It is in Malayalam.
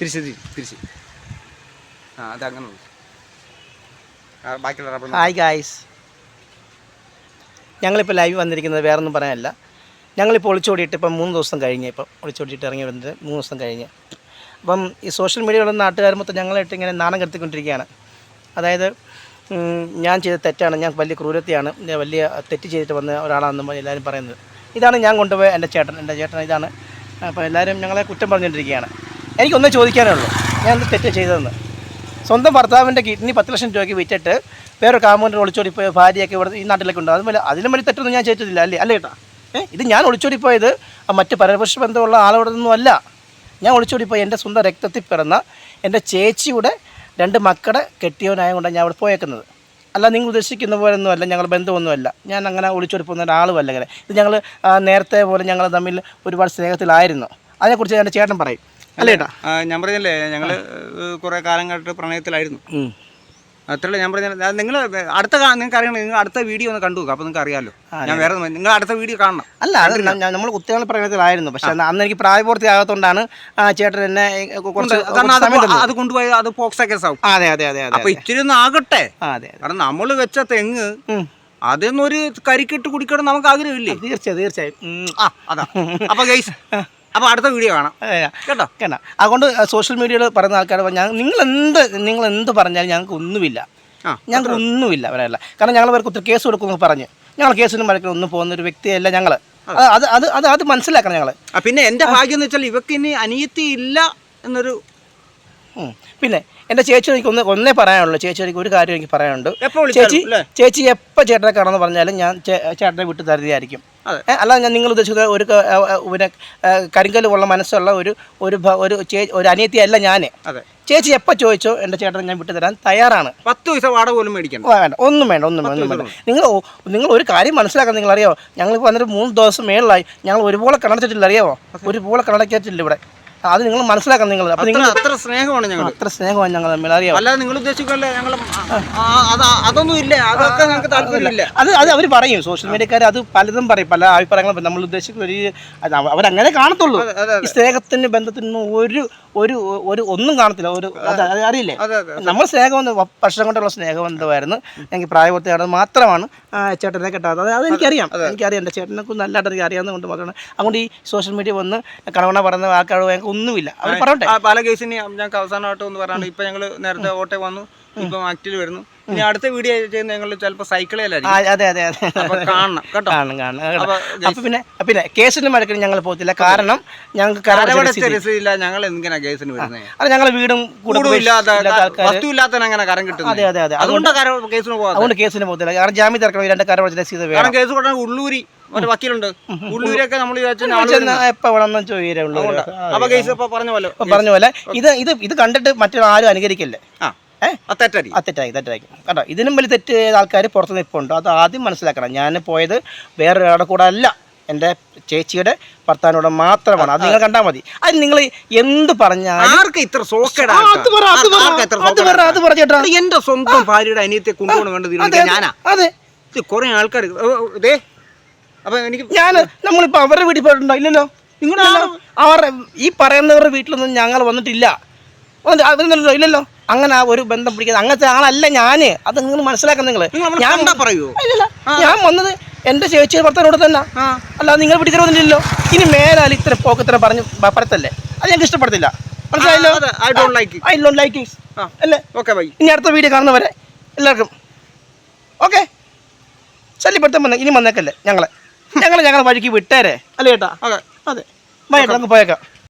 തിരിച്ച് തിരി- തിരിച്ച്. ആ അത് അങ്ങനെ ഉള്ളു. ആ, ബാക്കിയുള്ള ഹായ് ഗായ്സ് ഞങ്ങളിപ്പോൾ ലൈവ് വന്നിരിക്കുന്നത് വേറെ ഒന്നും പറയാനല്ല. ഞങ്ങളിപ്പോൾ ഒളിച്ചോടിയിട്ട് ഇപ്പം മൂന്ന് ദിവസം കഴിഞ്ഞ് ഇപ്പം ഒളിച്ചോടിയിട്ട് ഇറങ്ങി വന്നിട്ട് മൂന്ന് ദിവസം കഴിഞ്ഞ്. അപ്പം ഈ സോഷ്യൽ മീഡിയയിലുള്ള നാട്ടുകാർ മൊത്തം ഞങ്ങളായിട്ട് ഇങ്ങനെ നാണം കെടുത്തിക്കൊണ്ടിരിക്കുകയാണ്. അതായത് ഞാൻ ചെയ്ത തെറ്റാണ് ഞാൻ വലിയ ക്രൂരത്തെയാണ് വലിയ തെറ്റ് ചെയ്തിട്ട് വന്ന ഒരാളാണെന്ന് എല്ലാവരും പറയുന്നത്. ഇതാണ് ഞാൻ കൊണ്ടുപോയ എന്റെ ചേട്ടൻ എന്റെ ചേട്ടൻ ഇതാണ്. അപ്പോൾ എല്ലാവരും ഞങ്ങളെ കുറ്റം പറഞ്ഞുകൊണ്ടിരിക്കുകയാണ്. എനിക്കൊന്നേ ചോദിക്കാനേ ഉള്ളൂ ഞാൻ എന്ത് തെറ്റ് ചെയ്തതെന്ന്. സ്വന്തം ഭർത്താവിന്റെ കിഡ്നി പത്ത് ലക്ഷം രൂപയ്ക്ക് വിറ്റിട്ട് വേറെ കാമൂന്റെ ഒളിച്ചോടി പോയ ഭാര്യയൊക്കെ ഇവിടെ ഈ നാട്ടിലേക്ക് ഉണ്ട് അതുപോലെ അതിലും വലിയ തെറ്റൊന്നും ഞാൻ ചെയ്തിട്ടില്ല അല്ലേ? അല്ലേ കേട്ടാ ഇത് ഞാൻ ഒളിച്ചോടി പോയത് മറ്റ് പരപക്ഷ ബന്ധമുള്ള ആളോടെ അല്ല. ഞാൻ ഒളിച്ചോടി പോയി എന്റെ സ്വന്തം രക്തത്തിൽ പിറന്ന എന്റെ ചേച്ചിയുടെ രണ്ട് മക്കളെ കെട്ടിയവനായ കൊണ്ടാണ് ഞാൻ അവിടെ പോയേക്കുന്നത്. അല്ല നിങ്ങൾ ഉദ്ദേശിക്കുന്ന പോലൊന്നും അല്ല ഞങ്ങൾ ബന്ധമൊന്നുമല്ല. ഞാൻ അങ്ങനെ ഒളിച്ചോടി പോകുന്ന ഒരാളുമല്ല ഇത് ഞങ്ങൾ നേരത്തെ പോലെ ഞങ്ങൾ തമ്മിൽ ഒരുപാട് സ്നേഹത്തിലായിരുന്നു. അതിനെക്കുറിച്ച് ഞാൻ ചേട്ടൻ പറയും. അല്ലേ ഞാൻ പറഞ്ഞല്ലേ ഞങ്ങൾ കുറേ കാലം കണ്ടിട്ട് പ്രണയത്തിലായിരുന്നു അത്രേ അത്രയുള്ള ഞാൻ പറഞ്ഞ നിങ്ങൾ അടുത്ത നിങ്ങൾക്ക് അറിയണം നിങ്ങൾ അടുത്ത വീഡിയോ ഒന്ന് കണ്ടു അപ്പോൾ നിങ്ങൾക്ക് അറിയാലോ. ഞാൻ വേറെ നിങ്ങൾ അടുത്ത വീഡിയോ കാണണം. അല്ല അത് നമ്മൾ കുത്തികൾ പ്രകടനത്തിലായിരുന്നു പക്ഷെ അന്ന് എനിക്ക് പ്രായപൂർത്തി ആകത്തോണ്ടാണ് ചേട്ടൻ എന്നെ കുറച്ച് അത് കൊണ്ടുപോയി അത് പോക്സ കേസാവും ആ, അതെ അതെ അതെ അപ്പൊ ഇച്ചിരി ഒന്ന് ആകട്ടെ. അതെ കാരണം നമ്മൾ വെച്ച തെങ്ങ്. അതൊന്നൊരു കരിക്കിട്ട് കുടിക്കണം നമുക്ക് ആഗ്രഹമില്ലേ? തീർച്ചയായും തീർച്ചയായും. ആ അതാ. അപ്പൊ ഗൈസ് അപ്പൊ അടുത്ത വീഡിയോ കാണാം. കേട്ടോ? കേട്ടോ. അതുകൊണ്ട് സോഷ്യൽ മീഡിയയിൽ പറയുന്ന ആൾക്കാർ ഞാൻ നിങ്ങൾ എന്ത് നിങ്ങൾ എന്ത് പറഞ്ഞാലും ഞങ്ങൾക്ക് ഒന്നുമില്ല. ഞങ്ങൾക്ക് ഒന്നുമില്ല അവരല്ല കാരണം ഞങ്ങൾ അവർക്ക് ഒത്തിരി കേസ് കൊടുക്കുമെന്ന് പറഞ്ഞ്. ഞങ്ങൾ കേസിനും വഴക്കിനും ഒന്നും പോകുന്ന ഒരു വ്യക്തിയല്ല ഞങ്ങൾ അത്. അത് അത് അത് മനസ്സിലാക്കണം ഞങ്ങൾ പിന്നെ എന്റെ ഭാഗ്യം എന്ന് വെച്ചാൽ ഇവക്ക് ഇനി അനിയത്തി ഇല്ല എന്നൊരു. പിന്നെ എന്റെ ചേച്ചി എനിക്ക് ഒന്ന് ഒന്നേ പറയാനുള്ളൂ. ചേച്ചി എനിക്ക് ഒരു കാര്യം എനിക്ക് പറയാനുണ്ട്. ചേച്ചി ചേച്ചി എപ്പോൾ ചേട്ടനെ കാണുമെന്ന് പറഞ്ഞാലും ഞാൻ ചേട്ടനെ വിട്ടു തരുന്നതായിരിക്കും. അല്ല അല്ലാതെ ഞാൻ നിങ്ങൾ ഉദ്ദേശിച്ചത് ഒരു പിന്നെ കരിങ്കൽ ഉള്ള മനസ്സുള്ള ഒരു ഒരു ഒരു ഒരു അനിയത്തിയല്ല ഞാൻ. ചേച്ചി എപ്പോൾ ചോദിച്ചോ എന്റെ ചേട്ടനെ ഞാൻ വിട്ടു തരാൻ തയ്യാറാണ്. പത്ത് പൈസ വാട പോലും മേടിക്കാം വേണ്ട. ഒന്നും വേണ്ട ഒന്നും വേണ്ട ഒന്നും വേണ്ട. നിങ്ങൾ നിങ്ങൾ ഒരു കാര്യം മനസ്സിലാക്കാൻ നിങ്ങൾ അറിയാമോ ഞങ്ങൾ വന്നിട്ട് മൂന്ന് ദിവസം മേളിലായി. ഞങ്ങൾ ഒരുപോലെ കണടച്ചിട്ടില്ല അറിയാമോ ഒരുപോലെ കണടക്കിയിട്ടില്ല ഇവിടെ. അത് നിങ്ങൾ മനസ്സിലാക്കണം നിങ്ങൾ. അപ്പോൾ നിങ്ങൾ അത്ര സ്നേഹമാണ് ഞങ്ങൾ അത്ര സ്നേഹമാണ് ഞങ്ങൾ തമ്മിൽ അറിയാം അല്ലാതെ നിങ്ങൾ ഉദ്ദേശിക്കല്ലേ ഞങ്ങൾ അതൊന്നും ഇല്ല. അതൊക്കെ ഞങ്ങൾക്ക് താല്പര്യമില്ല. അത് അത് അവർ പറയും. സോഷ്യൽ മീഡിയക്കാർ അത് പലതും പറയും. പല അഭിപ്രായങ്ങളും നമ്മൾ ഉദ്ദേശിക്കുന്ന ഒരു അവരങ്ങനെ കാണത്തുള്ളൂ. ഈ സ്നേഹത്തിന് ബന്ധത്തിനൊന്നും ഒരു ഒരു ഒരു ഒന്നും കാണത്തില്ല. ഒരു അറിയില്ലേ? നമ്മൾ സ്നേഹം വർഷം കൊണ്ടുള്ള സ്നേഹബന്ധമായിരുന്നു. എനിക്ക് പ്രായപൂർത്തിയാണെന്ന് മാത്രമാണ്. ചേട്ടനെ കിട്ടാത്തത് അത് അതെനിക്കറിയാം എനിക്കറിയാം. എന്റെ ചേട്ടനെ നല്ലതായിട്ട് എനിക്ക് അറിയാവുന്നത് കൊണ്ട് മാത്രമാണ്. അതുകൊണ്ട് ഈ സോഷ്യൽ മീഡിയ വന്ന് കണവണ പറയുന്ന ആൾക്കാർ ഒന്നുമില്ല. അവർ പറയട്ടെ. പല കേസിന് ഞങ്ങൾക്ക് അവസാനമായിട്ട് ഒന്ന് പറയാണ്ട് ഇപ്പൊ ഞങ്ങൾ നേരത്തെ ഓട്ടോ വന്നു ഇപ്പം ആക്ടിൽ വരുന്നു. ഇനി അടുത്ത വീഡിയോ ചെയ്യുന്ന ഞങ്ങൾ ചിലപ്പോൾ സൈക്കിളിലായിരിക്കും അതെ അതെ അതെ. കാണണം കേട്ടോ? കാണണം കാണും കേട്ടോ. അപ്പൊ പിന്നെ പിന്നെ കേസിന് മഴക്കിന് ഞങ്ങൾ പോകത്തില്ല. കാരണം ഞങ്ങൾക്ക്. രസീതില്ല ഞങ്ങൾ എന്തിനാ കേസിന് വരുന്നത് അത് ഞങ്ങളെ വീടും കൂടും ഇല്ലാത്ത അങ്ങനെ കരം കിട്ടും അതെ അതെ അതെ. അതുകൊണ്ട് കേസിന് പോകാം അതുകൊണ്ട് കേസിന് പോകത്തില്ല. കാരണം ജാമ്യം തിരക്കണം രണ്ട് കാരണം കേസ് കൊടുക്കാൻ ഉള്ളൂരി. വക്കീലുണ്ട്. നമ്മൾ ചോദിക്കുള്ളൂ അപ്പൊ കേസ് ഇപ്പൊ പറഞ്ഞ പോലെ. പറഞ്ഞ പോലെ. ഇത് ഇത് ഇത് കണ്ടിട്ട് മറ്റൊരു ആരും അനുകരിക്കല്ലേ. ആ. തെറ്റരി തെറ്റായി തെറ്റായി. കേട്ടോ ഇതിനും വലിയ തെറ്റ് ചെയ്ത ആൾക്കാർ പുറത്ത് നിൽപ്പുണ്ട്. അത് ആദ്യം മനസ്സിലാക്കണം. ഞാൻ പോയത് വേറൊരാളുടെ കൂടെ അല്ല. എന്റെ ചേച്ചിയുടെ ഭർത്താവിനോട് മാത്രമാണ്. അത് നിങ്ങൾ കണ്ടാൽ മതി. അത് നിങ്ങൾ എന്ത് പറഞ്ഞാൽ ഇത്ര അത് എന്റെ സ്വന്തം ഭാര്യയുടെ അനിയത്തെ കൊണ്ടുപോകണം വേണ്ടത് അതെ ഞാനാ? അതെ. ഇത് കുറെ ആൾക്കാർ അപ്പൊ എനിക്ക് ഞാൻ നമ്മളിപ്പോ അവരുടെ വീട്ടിൽ പോയിട്ടുണ്ടോ? ഇല്ലല്ലോ. നിങ്ങളുടെ അവരുടെ ഈ പറയുന്നവരുടെ വീട്ടിലൊന്നും ഞങ്ങൾ വന്നിട്ടില്ല. വന്നിട്ട് ഇല്ലല്ലോ അങ്ങനെ ആ ഒരു ബന്ധം പിടിക്കുന്നത് അങ്ങനത്തെ ആളല്ല ഞാൻ. അത് നിങ്ങൾ മനസ്സിലാക്കണം നിങ്ങൾ ഞാൻ പറയൂ? ഞാൻ വന്നത് എന്റെ ചേച്ചിയുടെ ഭർത്താവിനോട് തന്നെ. അല്ല അല്ലാതെ നിങ്ങൾ പിടിക്കാൻ വന്നില്ലല്ലോ ഇനി മേലാൽ ഇത്ര പോക്കത്ര പറഞ്ഞു പറത്തല്ലേ? അത് ഞങ്ങൾക്ക് ഇഷ്ടപ്പെടത്തില്ല മനസ്സിലായല്ലോ? I don't like I don't like. അല്ലേ? ഓക്കെ ബൈ ഇനി അടുത്ത വീഡിയോ കാണുന്നവരെ എല്ലാവർക്കും. ഓക്കെ ശല്യപ്പെടുത്താൻ വന്നേ ഇനി വന്നേക്കല്ലേ ഞങ്ങളെ? ഞങ്ങളെ ഞങ്ങളെ വഴിക്ക് വിട്ടേരെ. അല്ലേ ചേട്ടാ അതെ. ബൈ നമുക്ക് പോയേക്കാം.